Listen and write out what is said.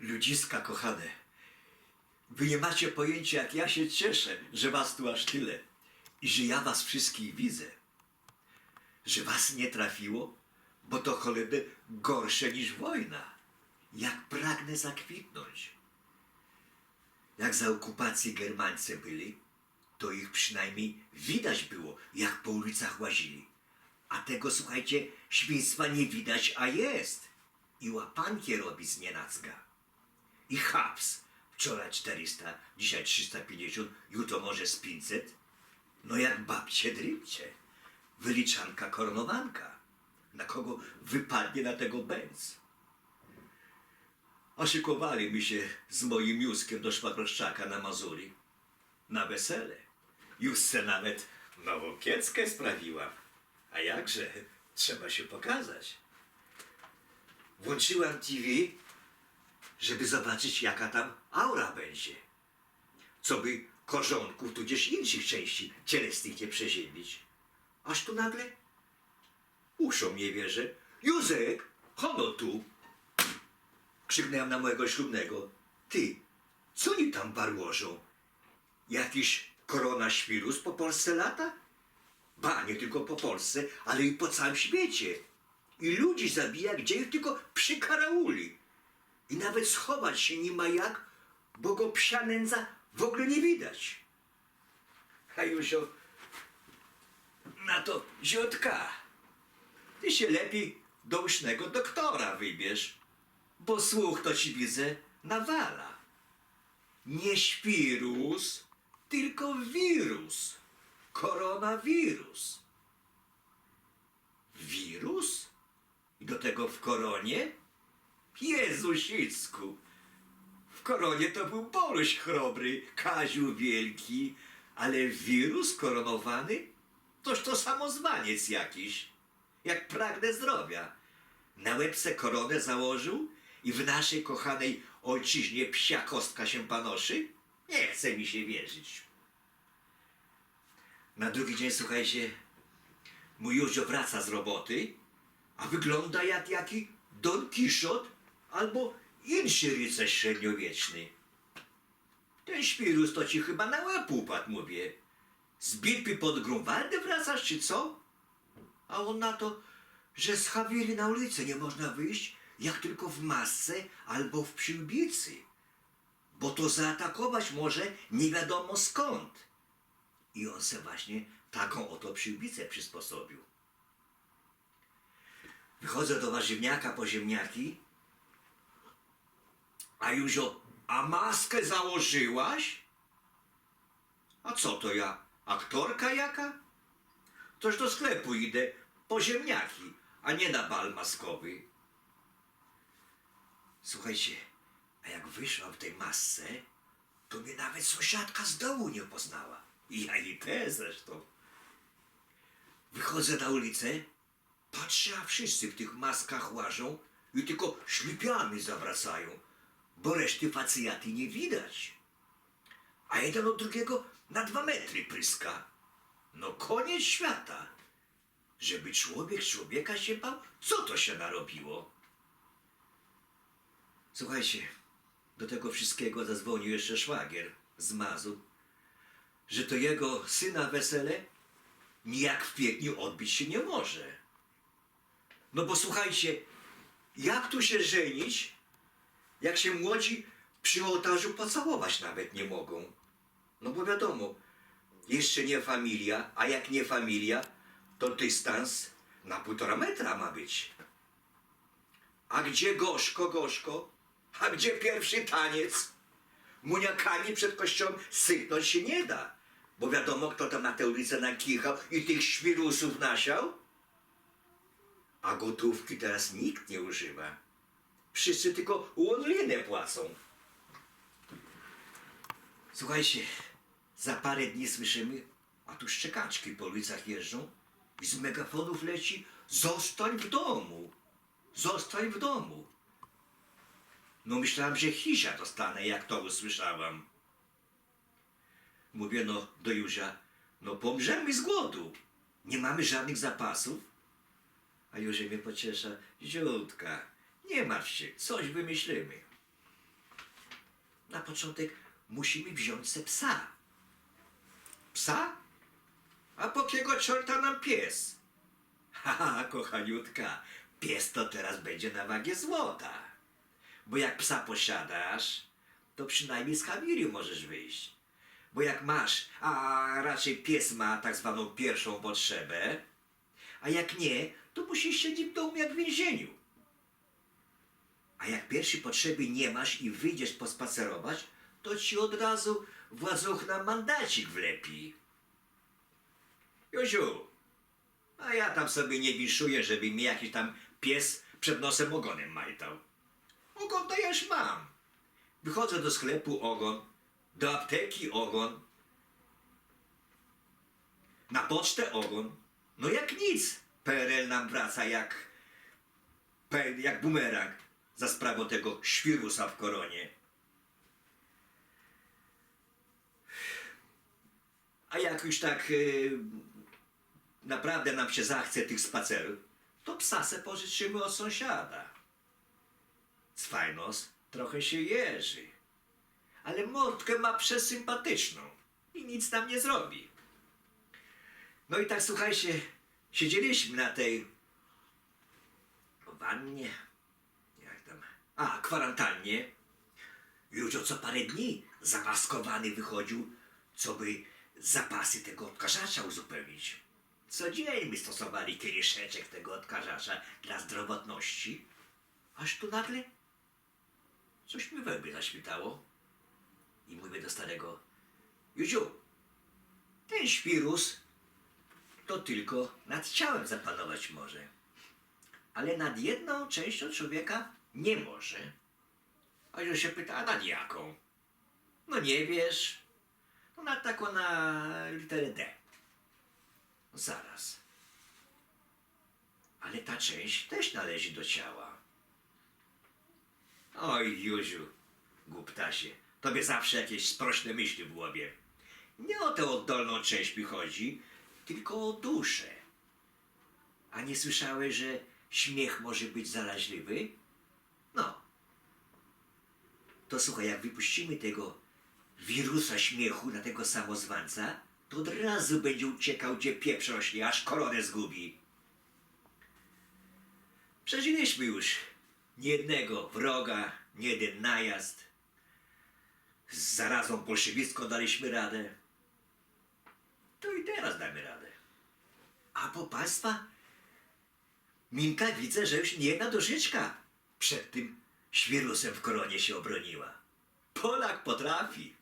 Ludziska kochane, wy nie macie pojęcia, jak ja się cieszę, że was tu aż tyle i że ja was wszystkich widzę. Że was nie trafiło, bo to cholernie gorsze niż wojna. Jak pragnę zakwitnąć. Jak za okupacji Germańcy byli, to ich przynajmniej widać było, jak po ulicach łazili. A tego, słuchajcie, świństwa nie widać, a jest. I łapankie robi z nienacka. I haps. Wczoraj 400, dzisiaj 350, jutro może z 500. No jak babcie drybcie. Wyliczanka koronowanka. Na kogo wypadnie na tego bęc. Oszykowali mi się z moim Józkiem do Szpagroszczaka na Mazuri. Na wesele. Józce nawet nową kieckę sprawiłam. A jakże? Trzeba się pokazać. Włączyłam TV, żeby zobaczyć, jaka tam aura będzie. Co by korzonków tudzież innych części cielesnych nie przeziębić. Aż tu nagle uszom nie wierzę. Józek, hono tu! Krzyknąłem na mojego ślubnego. Ty, co oni tam barłożą? Jakiś koronaświrus po Polsce lata? Ba, nie tylko po Polsce, ale i po całym świecie. I ludzi zabija, gdzie ich tylko przykarauli. I nawet schować się nie ma jak, bo go psia nędza w ogóle nie widać. A Józio, na to ziotka, ty się lepiej do usznego doktora wybierz, bo słuch to ci widzę nawala. Nie świrus, tylko wirus. Koronawirus. Wirus? I do tego w koronie? Jezusicku! W koronie to był Boruś chrobry, Kaziu wielki, ale wirus koronowany? Toż to samozwaniec jakiś. Jak pragnę zdrowia. Na łebce koronę założył i w naszej kochanej ojczyźnie psia kostka się panoszy? Nie chce mi się wierzyć. Na drugi dzień, słuchajcie, mój Józio wraca z roboty, a wygląda jak jaki Don Kiszot albo inszy rycerz średniowieczny. Ten świrus to ci chyba na łeb upadł, mówię. Z bitwy pod Grunwaldem wracasz, czy co? A on na to, że z Hawiry na ulicę nie można wyjść, jak tylko w masce albo w przyłbicy. Bo to zaatakować może nie wiadomo skąd. I on se właśnie taką oto przyłbicę przysposobił. Wychodzę do warzywniaka po ziemniaki, a Józio, a maskę założyłaś? A co to ja, aktorka jaka? Toż do sklepu idę po ziemniaki, a nie na bal maskowy. Słuchajcie, a jak wyszłam w tej masce, to mnie nawet sąsiadka z dołu nie poznała. I ja i te zresztą. Wychodzę na ulicę, patrzę, a wszyscy w tych maskach łażą i tylko ślepiami zawracają, bo reszty facjaty nie widać. A jeden od drugiego na dwa metry pryska. No koniec świata. Żeby człowiek człowieka się bał, co to się narobiło? Słuchajcie, do tego wszystkiego zadzwonił jeszcze szwagier z Mazur, że to jego syna wesele nijak w piękniu odbić się nie może. No bo słuchajcie, jak tu się żenić, jak się młodzi przy ołtarzu pocałować nawet nie mogą? No bo wiadomo, jeszcze nie familia, a jak nie familia, to dystans na półtora metra ma być. A gdzie gorzko, gorzko? A gdzie pierwszy taniec? Muniakami przed kościołem syknąć się nie da. Bo wiadomo, kto tam na tę ulicę nakichał i tych świrusów nasiał. A gotówki teraz nikt nie używa. Wszyscy tylko łonlinę płacą. Słuchajcie, za parę dni słyszymy, a tu szczekaczki po ulicach jeżdżą i z megafonów leci zostań w domu, zostań w domu. No myślałam, że hisia dostanę, jak to usłyszałam. Mówię no do Józia, no pomrzemy z głodu. Nie mamy żadnych zapasów. A Józio mnie pociesza, ziutka, nie martw się, coś wymyślimy. na początek musimy wziąć se psa. Psa? A po kiego czorta nam pies? Haha, kochaniutka, pies to teraz będzie na wagę złota. Bo jak psa posiadasz, to przynajmniej z Hawiriu możesz wyjść. Bo jak masz, a raczej pies ma tak zwaną pierwszą potrzebę, a jak nie, to musisz siedzieć w domu jak w więzieniu. A jak pierwszej potrzeby nie masz i wyjdziesz pospacerować, to ci od razu władzowna mandacik wlepi. Józiu, a ja tam sobie nie wiszuję, żeby mi jakiś tam pies przed nosem ogonem majtał. Ogon to ja już mam. Wychodzę do sklepu ogon, do apteki ogon, na pocztę ogon. No jak nic, PRL nam wraca jak, jak bumerang za sprawą tego świrusa w koronie. A jak już tak y, naprawdę nam się zachce tych spacerów, to psa se pożyczymy od sąsiada. Cwajnos trochę się jeży, ale mordkę ma przesympatyczną i nic nam nie zrobi. No i tak słuchajcie, siedzieliśmy na tej wannie, a kwarantannie. Już o co parę dni zamaskowany wychodził, co by zapasy tego odkażacza uzupełnić. Codziennie stosowali kieliszeczek tego odkażacza dla zdrowotności. Aż tu nagle coś mi we łbie zaświtało. I mówię do starego, Juziu, ten świrus to tylko nad ciałem zapanować może. Ale nad jedną częścią człowieka nie może. A już się pyta, a nad jaką? No nie wiesz. No nad taką na literę D. Zaraz. Ale ta część też należy do ciała. Oj, Józiu, głuptasie, tobie zawsze jakieś sprośne myśli w głowie. Nie o tę oddolną część mi chodzi, tylko o duszę. A nie słyszałeś, że śmiech może być zaraźliwy? No. To słuchaj, jak wypuścimy tego wirusa śmiechu na tego samozwańca, to od razu będzie uciekał, gdzie pieprz rośnie, aż koronę zgubi. Przeżyliśmy już niejednego wroga, niejeden najazd. Z zarazą bolszewicką daliśmy radę. To i teraz damy radę. A po państwa, Minka widzę, że już nie jedna dożyczka przed tym świrusem w koronie się obroniła. Polak potrafi.